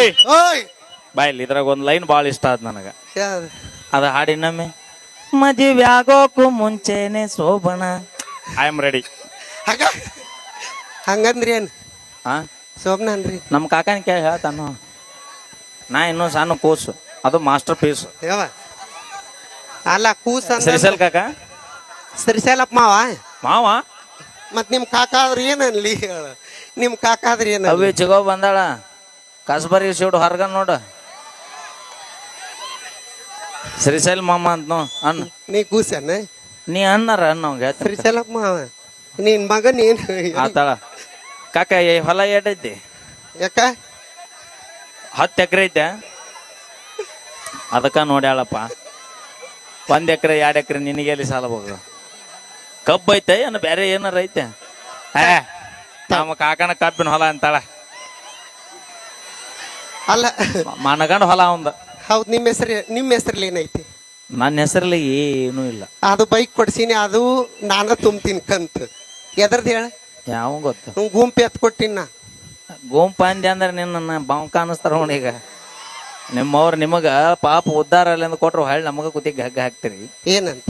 ಏಯ್! ಓಯ್! ಬಾಯ್ಲಿ ಇದ್ರಾಗ ಒಂದು ಲೈನ್ ಭಾಳ ಇಷ್ಟ ಆದ್ ನನಗೆ. ಯಾವ್ದು? ಅದ ಹಾಡಿನೊಮ್ಮೆ ಮದುವೆ ಆಗೋಕು ಮುಂಚೆನೆ ಶೋಭಣ ಐ ಆಮ್ ರೆಡಿ ಹಂಗ? ಹಂಗಂದ್ರಿ ಏನ್? ಆ? ಸೋಮ್ನ ಅಂದ್ರಿ? ನಮ್ಮ ಕಾಕನ ಕೇಳಿ ಹೇಳ್ತಾನು. ನಾ ಇನ್ನೂ ಸಣ್ಣ ಕೂಸು. ಅದು ಮಾಸ್ಟರ್ ಪೀಸ್ ಯಾವ ಅಲ್ಲ ಕೂಸ ಸರಿಸಲ್ ಕಾಕ? ಸರಿಸಲಪ್ಪ ಮಾವ? ಮಾವ? ಮತ್ ನಿಮ್ ಕಾಕ ಆದ್ರೆ ಏನನ್ಲಿ ಹೇಳ. ನಿಮ್ ಕಾಕ ಆದ್ರೆ ಏನ ಅವಿ ಚಿಗೋ ಬಂದಾಳ. ಕಸ್ಬರಿ ಶಿವಡು ಹೊರಗ ನೋಡು. ಶ್ರೀಶೈಲ್ ಮಾಮ ಅಂತ ನೋ ಅಣ್ಣ. ನೀ ಕೂಸನ ನೀ ಅಣ್ಣರ ಅಣ್ಣವಂಗೆ ಶ್ರೀಶೈಲಮ್ಮ ಮಾವ. ನಿನ್ ಮಗನ್ ಏನ್ ಆತಾಳ ಕಾಕ ಈ ಹೊಲ ಏಟೈತಿ ಯಾಕ? ಹತ್ತು ಎಕರೆ ಐತೆ. ಅದಕ್ಕ ನೋಡ್ಯಾಳಪ್ಪ ಒಂದ್ ಎಕರೆ ಎರಡು ಎಕರೆ ನಿನಗೆ ಎಲ್ಲಿ ಸಾಲ ಹೋಗ ಕಬ್ಬು ಐತೆ ಏನು ಬೇರೆ ಏನಾರ ಐತೆ? ಏ ನಮ್ಮ ಕಾಕನ ಕಬ್ಬಿನ ಹೊಲ ಅಂತಾಳ. ಅಲ್ಲ. ಮನಗಂಡ ಹೊಲ ಅವಂದ. ಹೌದ್ ನಿಮ್ ಹೆಸರು ನಿಮ್ಮ ಹೆಸರಲ್ಲಿ ಏನೈತಿ? ನನ್ನ ಹೆಸರಲ್ಲಿ ಏನೂ ಇಲ್ಲ. ಅದು ಬೈಕ್ ಕೊಡ್ಸೀನಿ ಅದು ನಾನ ತುಂಬ್ತೀನಿ ಕಂತ. ಎದ್ರದ್ ಹೇಳ. ಯಾವ ಗೊತ್ತು? ಹ್ಮ್, ಗುಂಪು ಎತ್ ಕೊಟ್ಟಿನ. ಗುಂಪು ಅಂದೆ ಅಂದ್ರೆ ನಿನ್ನ ಬಾಂಕ ಅನ್ನಿಸ್ತಾರ ಅವನೀಗ ಈಗ. ನಿಮ್ಮವ್ರು ನಿಮಗ ಪಾಪ ಉದ್ದಾರ ಅಲ್ಲಿ ಅಂದ್ ಕೊಟ್ರು ಹೊಳ್ಳಿ ನಮಗ ಕೂತಿ ಹಗ್ಗ ಹಾಕ್ತೀರಿ. ಏನಂತ?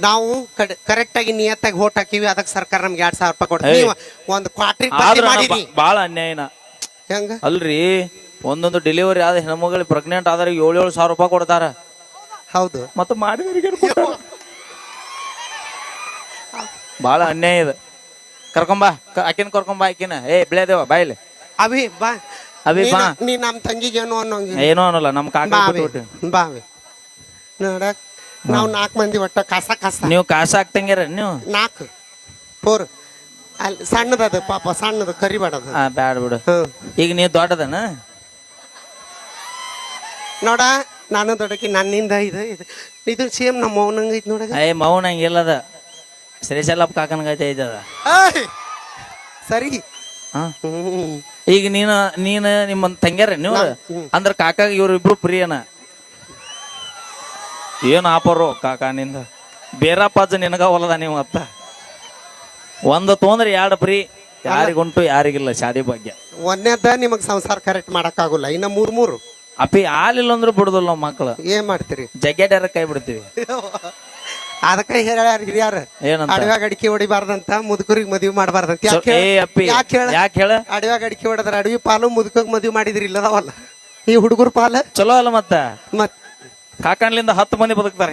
ನಾವು ಕರೆಕ್ಟ್ ಆಗಿ ನಿಯತ್ತಾಗಿ ಓಟ್ ಹಾಕಿವಿ ಅದಕ್ಕೆ ಸರ್ಕಾರ ನಮ್ಗೆ ಎರಡ್ ಸಾವಿರ ರೂಪಾಯಿ ಕೊಡ್ತೀವಿ. ಒಂದು ಕ್ವಾಟ್ರಿ ಬಾಳ ಅನ್ಯಾಯನ. ಹೆಂಗ? ಅಲ್ರಿ? ಒಂದೊಂದು ಡೆಲಿವರಿ ಆದ ಹೆಣ್ಮಗಳು ಪ್ರೆಗ್ನೆಂಟ್ ಆದ್ರೆ ಏಳು ಏಳು ಸಾವಿರ ರೂಪಾಯಿ ಕೊಡ್ತಾರ. ಹೌದು. ಮತ್ತೆ ಮಾಡಿದವರಿಗೆ ಭಾಳ ಅನ್ಯಾಯ ಇದೆ. ಕರ್ಕೊಂಬಾ ಆಕಿನ ಕರ್ಕೊಂಬಾ ಆಕಿನ. ಏ ಬಿಳೇದೇವ ಬಾಯ್ಲಿ ಅಭಿ ಬಾ. ಅಭಿ ಬಾ. ನೀ- ನೀ ನಮ್ ತಂಗಿಗೆ ಏನು ಅನ್ನೋಂಗಿಲ್ಲ. ಏನೋ ಅನ್ನಲ್ಲ ನಮ್ಮ ಕಾಕ ಬಾ ನಾಕ್ ಬಾ ಅವಿ ನೋಡಕ್ ನಾವು ನಾಲ್ಕು ಮಂದಿ ಒಟ್ಟ ಕಸ ಕಸ. ನೀವು ಕಾಸ ಹಾಕ್ತಂಗಿರ ನೀವು. ನಾಲ್ಕು ಫೋರ್. ಅಲ್ಲಿ ಸಣ್ಣದದು ಪಾಪ ಸಣ್ಣದು ಕರಿಬೇಡದು ಆ ಬ್ಯಾಡ ಬಿಡು. ಹ್ಮ್. ಈಗ ನೀವು ದೊಡ್ಡದನ? ನೋಡ ನಾನು ದೊಡಕಿ ನನ್ನಿಂದ ಇದು ಇದು. ಇದು ಸೇಮ್ ನಮ್ಮ ಮೌನಂಗ ಐತಿ ನೋಡ ಏ ಮೌನ ಹಂಗಿಲ್ಲದ. ಶ್ರೀಶೈಲಪ್ಪ ಕಾಕನಗೈತೆ ಐತದ! ಸರಿ. ಈಗ ನೀನು ನೀನು ನಿಮ್ಮ ತಂಗ್ಯಾರ ನೀವು? ಅಂದ್ರೆ ಕಾಕಾಗ ಇವ್ರು ಇಬ್ರು ಪ್ರಿಯನ. ಏನು ಆಪರು ಕಾಕಾನಿಂದ ಬೇರಪ್ಪಾಜ ನಿನಗ ಹೊಲದ ನೀವು ಅತ್ತ ಒಂದು ತೊಂದ್ರೆ ಎರಡು ಪ್ರೀ. ಯಾರಿಗುಂಟು ಯಾರಿಗಿಲ್ಲ ಶಾದಿ ಭಾಗ್ಯ. ಒಂದನೇದ ನಿಮಗ್ ಸಂಸಾರ ಕರೆಕ್ಟ್ ಮಾಡಕ್ಕಾಗಲ್ಲ. ಇನ್ನ ಮೂರ್ ಮೂರು. ಅಪ್ಪಿ ಹಾಲಿಲ್ಲ ಅಂದ್ರೆ ಬಿಡುದಿಲ್ಲ ನಾವು ಮಕ್ಕಳು ಏನ್ ಮಾಡ್ತೀರಿ? ಜಗ್ಗೆಡ್ಯಾರ ಕೈ ಬಿಡ್ತೀವಿ. ಅದಕ್ಕ ಹೇಳ್ಯಾರ ಹಿರಿಯಾರ. ಏನಂತ? ಅಡವ್ಯಾಗ ಅಡಿಕೆ ಹೊಡಿಬಾರ್ದಂತ ಮುದುಕರಿಗೆ ಮದ್ವಿ ಮಾಡಬಾರ್ದಂತ. ಸೊ- ಯಾಕೆ ಏ ಅಪ್ಪಿ ಯಾಕೆ ಹೇಳ ಯಾಕೆ ಹೇಳ? ಅಡವ್ಯಾಗ ಅಡಿಕೆ ಹೊಡೆದ್ರ ಅಡವಿ ಪಾಲು ಮುದುಕಗ್ ಮದ್ವಿ ಮಾಡಿದ್ರಿ ಇಲ್ಲದವಲ್ಲ. ಈ ಹುಡುಗರ ಪಾಲ? ಚಲೋ ಅಲ್ಲ ಮತ್ತ? ಮತ್ ಕಾಕಣ್ಲಿಂದ ಹತ್ತು ಮಂದಿ ಬದುಕ್ತಾರ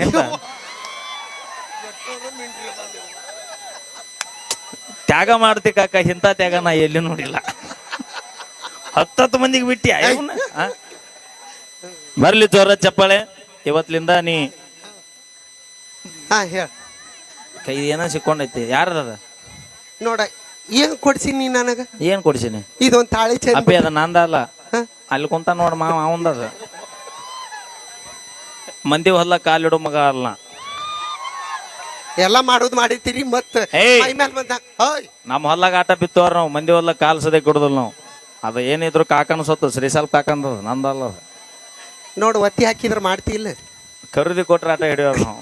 ತ್ಯಾಗ ಮಾಡ್ತಿ ಕಾಕ ಇಂತ ತ್ಯಾಗ ನಾ ಎಲ್ಲಿ ನೋಡಿಲ್ಲ. ಹತ್ತತ್ತು ಮಂದಿಗೆ ಬಿಟ್ಟಿ ಬರ್ಲಿ ಜೋರ ಚಪ್ಪಾಳೆ. ಇವತ್ಲಿಂದ ನೀ ಹಾ ಹೇಳ. ಕೈ ಏನೋ ಸಿಕ್ಕೊಂಡೈತಿ? ಯಾರದ ನೋಡ ಏನ್ ಕೊಡ್ಸೀನಿ ನೀ ನನಗ? ಏನ್ ಕೊಡ್ಸೀನಿ? ಇದೊಂದ್ ತಾಳಿ ಚಪ್ಪಿ ಅಪ್ಪಿ ಅದ ನಂದ ಅಲ್ಲ. ಅಲ್ಲಿ ಕುಂತ ನೋಡ ಮಾವ ಅವಂದದ ಮಂದಿ ಹೊಲ್ಲ ಕಾಲಿಡೋ ಮಗ ಅಲ್ಲ. ಎಲ್ಲಾ ಮಾಡೋದು ಮಾಡಿರ್ತೀರಿ ಮತ್ತ ಏಯ್! ಮೈ ಓಯ್. ನಮ್ಮ ಹೊಲ್ಲಾಗ ಆಟ ಬಿತ್ತವ್ರ ನಾವು ಮಂದಿ ಹೊಲ್ಲಾಗ ಕಾಲ್ ಸದೇ ಕೊಡುದಿಲ್ಲ ನಾವು. ಅದ ಏನಿದ್ರು ಕಾಕನ ಸತ್ತು ಶ್ರೀಸಾಲ್ ಕಾಕಂದ ನಂದಲ್ಲ ಅದು. ನೋಡು ಒತ್ತಿ ಹಾಕಿದ್ರೆ ಮಾಡ್ತಿ ಇಲ್ಲ. ಖರೀದಿ ಕೊಟ್ರೆ ಆಟ ಹಿಡಿಯೋರು ನಾವು.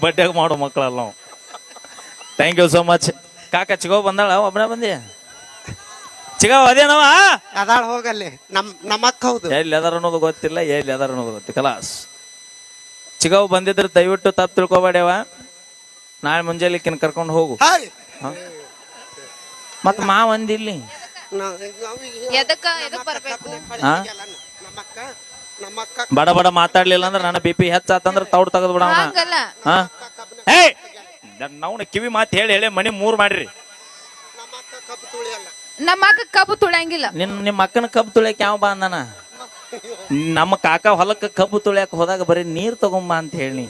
ಬಡ್ಡ್ಯಾಗ ಮಾಡೋ ಮಕ್ಕಳಲ್ಲ ನಾವು. ಥ್ಯಾಂಕ್ ಯು ಸೋ ಮಚ್ ಕಾಕ ಚಿಗೋ ಬಂದಾಳ? ಒಬ್ಬನೇ ಬಂದಿ? ಚಿಗೋ ಅದೇನವ? ಅದಾಳ ಹೋಗಲ್ಲಿ. ನಮ್ ನಮ್ಮ ಅಕ್ಕ ಹೌದು. ಎಲ್ಲಿ ಅದಾರ ಅನ್ನೋದು ಗೊತ್ತಿಲ್ಲ. ಎಲ್ಲಿ ಅದಾರ ಅನ್ನೋದು ಗೊತ್ತಿಲ್ಲ. ಕಲಾಸ್. ಚಿಗೋ ಬಂದಿದ್ರೆ ದಯವಿಟ್ಟು ತಪ್ಪು ತಿಳ್ಕೊಬೇಡವ. ನಾಳೆ ಮುಂಜಾನೆ ಕಿನ್ ಕರ್ಕೊಂಡು ಹೋಗು. ಹಾಯ್! ಮತ್ ಮಾವ ಅಂದಿಲ್ಲಿ? ನಾ- ನಾವೀಗ ಎದಕ್ಕ ಎದಕ್ ಬರ್ಬೇಕು? ಹಾ? ನಮ್ಮ ಅಕ್ಕ. ಬಡ ಬಡ ಮಾತಾಡ್ಲಿಲ್ಲ ಅಂದ್ರೆ ನನ್ನ ಬಿ ಪಿ ಹೆಚ್ಚಾತಂದ್ರೆ ತೌಡ್ ತೆಗೆದು ಬಿಡ ಹಂಗಲ್ಲ. ಹಾ? ಹೇ ನಾವು ಕಿವಿ ಮಾತು ಹೇಳಿ ಹೇಳಿ ಮನಿ ಮೂರ್ ಮಾಡ್ರಿ. ನಮ್ಮ ಅಕ್ಕ ಕಬ್ಬು ತುಳಿಯಲ್ಲ ನಮ್ಮ ಅಕ್ಕ ಕಬ್ಬು ತುಳಿಯಂಗಿಲ್ಲ. ನಿನ್ ನಿಮ್ಮ ಅಕ್ಕನ ಕಬ್ಬು ತುಳಿಯಕ್ ಯಾವ ಬಾ ಅಂದನ? ನಮ್ಮ ಕಾಕ ಹೊಲಕ್ಕ ಕಬ್ಬು ತುಳಿಯಕ್ ಹೋದಾಗ ಬರೀ ನೀರ್ ತಗೊಂಬಾ ಅಂತ ಹೇಳಿ.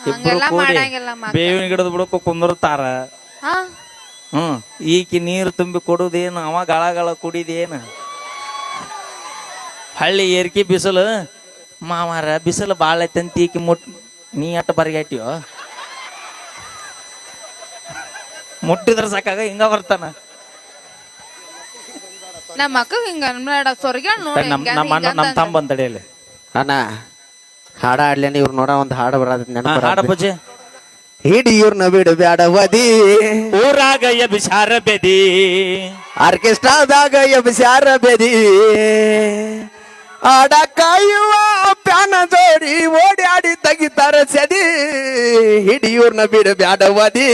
ಇಬ್ರು ಹಂಗೆಲ್ಲ ಕೂಡಿ ಮಾಡಂಗಿಲ್ಲ ಮಕ್ಕ. ಬೇವಿನ ಗಿಡದ ಬಿಡಕ್ಕ ಕುಂದಿರ್ತಾರ. ಹಾ? ಹ್ಮ್. ಈಕಿ ನೀರು ತುಂಬಿ ಕೊಡುದೇನು ಅವ ಗಳ ಗಳ ಕುಡಿದೇನು? ಹಳ್ಳಿ ಏರ್ಕಿ ಬಿಸಿಲು. ಮಾವಾರ ಬಿಸಿಲು ಭಾಳ ಐತಂತ ಈಕಿ ಮುಟ್ ನೀ ಅಟ್ಟ ಬರಿಗಾಟಿಯೋ ಮುಟ್ಟಿದ್ರ ಸಾಕಾಗ ಹಿಂಗ ಬರ್ತಾನ. ನಮ್ಮ ಅಕ್ಕ ಹಿಂಗ ಅನ್ಬೇಡ ಸೊರ್ಗ್ಯಾಳ ನೋಡಿ ನಮ್ ನಮ್ಮ ಅಣ್ಣ ನಮ್ಮ ತಮ್ಮ ಬಂತಡೆಯಲ್ಲಿ ಅಣ್ಣ ಹಾಡ ಆಡ್ಲೇನೆ ಇವ್ರು ನೋಡ ಒಂದು ಹಾಡು ಬರಾದ ನೆನಪು ಹಾಡ ಪೂಜೆ ಹಿಡಿ ಇವ್ರನ್ನ ಬಿಡು ಬ್ಯಾಡ ವದಿ. ಊರಾಗ ಎಬಿಸಾರ ಬೆದಿ. ಆರ್ಕೆಸ್ಟ್ರಾದಾಗ ಎಬಿಸಾರ ಬೆದಿ. ಆಡ ಕಾಯುವ ಪ್ಯಾನ ಜೋಡಿ ಓಡ್ಯಾಡಿ ತೆಗಿತಾರ ಸದಿ. ಹಿಡಿಯೂರ್ನ ಬಿಡ ಬ್ಯಾಡವದಿ.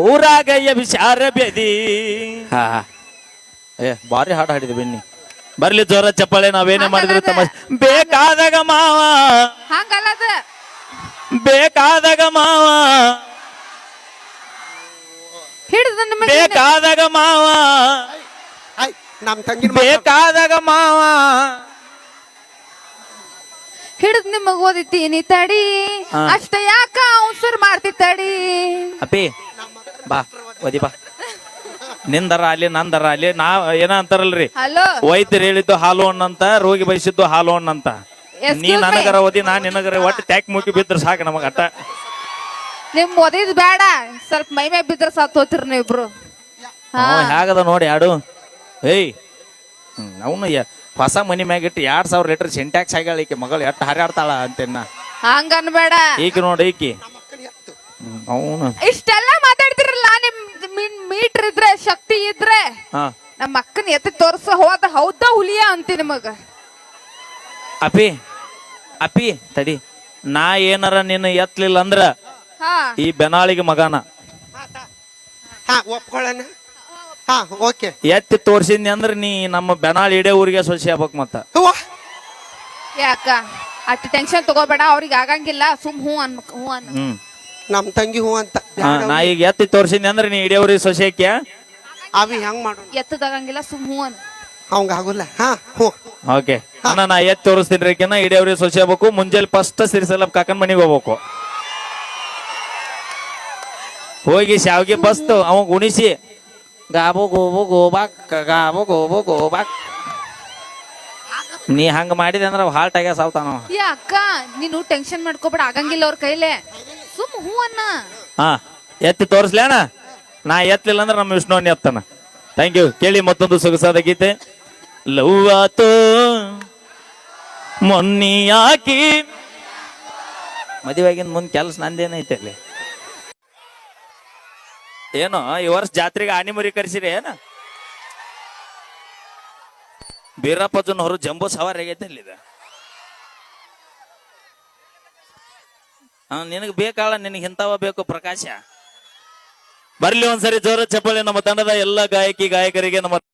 ಊರಾಗ ಎಬಿಸಾರ ಬೆದಿ. ಹಾ ಏ ಬಾರಿ ಹಾಡು ಹಾಡಿದೆ ಬೆನ್ನಿ. ಬರ್ಲಿ ಜೋರ ಚಪ್ಪಾಳೆ ನಾವೇನೇ ಮಾಡಿದ್ರು ತಮ್ಮ ಬೇಕಾದಾಗ ಮಾವ. ಬೇಕಾದಾಗ ಮಾವ. ಹಿಡಿದ ಬೇಕಾದಾಗ ಮಾವ. ನಮ್ ತಂಗಿನ ಬೇಕಾದಾಗ ಮಾವ. ಹಿಡಿದ್ ನಿಮಗ್ ಓದಿತೀನಿ ತಡಿ. ಹಾ. ಅಷ್ಟ ಯಾಕ ಅವಸರ್ ಮಾಡ್ತಿ ತಡಿ. ಅಪ್ಪಿ ಬಾ ಓದಿ ಬಾ. ನಿಂದರ ಅಲ್ಲಿ ನಂದರ ಅಲ್ಲಿ ನಾ ಏನ ಅಂತಾರಲ್ರಿ? ಹಲೋ. ವೈದ್ಯರು ಹೇಳಿದ್ದು ಹಾಲು ಹಣ್ಣಂತ ರೋಗಿ ಬಯಸಿದ್ದು ಹಾಲು ಹಣ್ಣಂತ. Excuse ನೀ me. ನನಗರ ಓದಿ ನಾ ನಿನಗರ ಒಟ್ಟು ಟ್ಯಾಕ್ ಮುಗಿ ಬಿದ್ರ ಸಾಕು ನಮಗ ಅಟ್ಟ. ನಿಮ್ ಓದಿದ್ ಬೇಡ. ಸ್ವಲ್ಪ ಮೈ ಮೇ ಬಿದ್ರ ಸಾತ್ ಹೋತಿರ್ ನೀವಿಬ್ರು. ಹಾ ಅವ ಹೇಗದ ನೋಡಿ ಯಾಡು ಏಯ್. ಅವನು ಹೊಸ ಮನಿ ಮ್ಯಾಗ ಇಟ್ಟು ಎರಡ್ ಸಾವಿರ ಲೀಟರ್ ಸಿಂಟ್ಯಾಕ್ಸ್ ಆಗ್ಯಾಳ ಈಕೆ ಮಗಳು ಎಟ್ಟು ಹರಿಯಾಡ್ತಾಳ ಅಂತೇನ ಹಂಗ ಅನ್ಬೇಡ ಈಕೆ ನೋಡಿ ಈಕಿ. ಅವನು. ಇಷ್ಟೆಲ್ಲ ಮಾತಾಡ್ತಿರಲ್ಲ ನಿಮ್ ಮೀಟರ್ ಇದ್ರೆ ಶಕ್ತಿ ಇದ್ರೆ. ಹಾ. ನಮ್ಮ ಅಕ್ಕನ ಎತ್ತಿ ತೋರ್ಸ ಹೋದ ಹೌದಾ ಹುಲಿಯ ಅಂತ ನಿಮಗ. ಅಪಿ ಅಪಿ ತಡಿ. ನಾ ಏನಾರ ನಿನ್ನ ಎತ್ತಲಿಲ್ಲ ಅಂದ್ರ ಹಾ. ಈ ಬೆನಾಳಿಗೆ ಮಗನ. ಹಾ ಒಪ್ಕೊಳ್ಳೋಣ ಹಾ ಓಕೆ ಎತ್ತಿ ತೋರ್ಸಿದ್ನಿ ಅಂದ್ರ ನೀ ನಮ್ಮ ಬೆನಾಳ್ ಇಡೇ ಊರಿಗೆ ಸೊಸಿ ಆಗ್ಬೇಕು ಮತ್ತ. ಹೂವ? ಯಾಕ ಅಷ್ಟು ಟೆನ್ಷನ್ ತಗೋಬೇಡ ಅವ್ರಿಗೆ ಆಗಂಗಿಲ್ಲ ಸುಮ್ ಹೂ ಅನ್ ಹೂ ಅನ್. ಹ್ಮ್. ನಮ್ ತಂಗಿ ಹೂ ಅಂತ. ಹಾ, ನಾ ಈಗ ಎತ್ತಿ ತೋರ್ಸಿದ್ನಿ ಅಂದ್ರ ನೀ ಇಡೇ ಊರಿಗೆ ಸೊಸಿ ಹಾಕ್ಯ ಅವಿ ಹೆಂಗ್ ಮಾಡು ಎತ್ತದಾಗಂಗಿಲ್ಲ ಸುಮ್ ಹೂ ಅನ್. ಅವಂಗ ಆಗುಲ್ಲ. ಹಾ ಹ್ಞೂ ಓಕೆ ಅಣ್ಣ ನಾ ಎತ್ತಿ ತೋರಿಸ್ತೀನಿ ರೀಕಿನ ಇಡೇ ಊರಿಗೆ ಸೊಸಿ ಆಗ್ಬೇಕು. ಮುಂಜಾನೆ ಫಸ್ಟ್ ಸಿರಿಸಲ್ಲ ಕಾಕನ್ ಮನೆಗೆ ಹೋಗ್ಬೇಕು. ಹೋಗಿ ಶಾವ್ಗೆ ಬಸ್ತು ಅವ ಗುಣಿಸಿ ಗಾಬು ಗೋಬು ಗೋಬಾಕ್ ಗಾಬು ಗೋಬು ಗೋಬಾಕ್ ನೀ ಹಂಗ ಮಾಡಿದೆ ಅಂದ್ರೆ ಹಾಲ್ಟ್ ಆಗ್ಯ ಸಾವ್ತಾನವ ಏ ಅಕ್ಕ ನೀನು ಟೆನ್ಷನ್ ಮಾಡ್ಕೋಬೇಡ ಆಗಂಗಿಲ್ಲ ಅವ್ರ ಕೈಲೇ. ಸುಮ್ ಹೂ ಅನ್ನ. ಹಾ ಎತ್ತಿ ತೋರಿಸ್ಲೇಣ ನಾ ಎತ್ತಲಿಲ್ಲ ಅಂದ್ರೆ ನಮ್ಮ ವಿಷ್ಣುವನ್ ಎತ್ತಾನ. ಥ್ಯಾಂಕ್ ಯು ಕೇಳಿ ಮತ್ತೊಂದು ಸೊಗಸಾದ ಗೀತೆ. ಲವ್ ಆತು ಮೊನ್ನಿ ಯಾಕಿ ಮದುವೆಗಿನ ಮುಂದೆ ಕೆಲಸ ನಂದೇನೈತೆ ಅಲ್ಲಿ? ಏನು, ಈ ವರ್ಷ ಜಾತ್ರೆಗೆ ಆನಿ ಮರಿ ಕರ್ಸಿರಿ, ಏನ? ಬೀರಪ್ಪಜ್ಜನವರು ಜಂಬೋ ಸವಾರಿ ಆಗೈತೆ ಅಲ್ಲಿದ. ನಿನಗೆ ಬೇಕಾಳ ನಿನಗೆ ಇಂಥವ ಬೇಕು ಪ್ರಕಾಶ. ಬರ್ಲಿ ಒಂದ್ಸರಿ ಜೋರ ಚಪ್ಪಲಿ ನಮ್ಮ ತಂಡದ ಎಲ್ಲ ಗಾಯಕಿ, ಗಾಯಕರಿಗೆ ನಮ್ಮ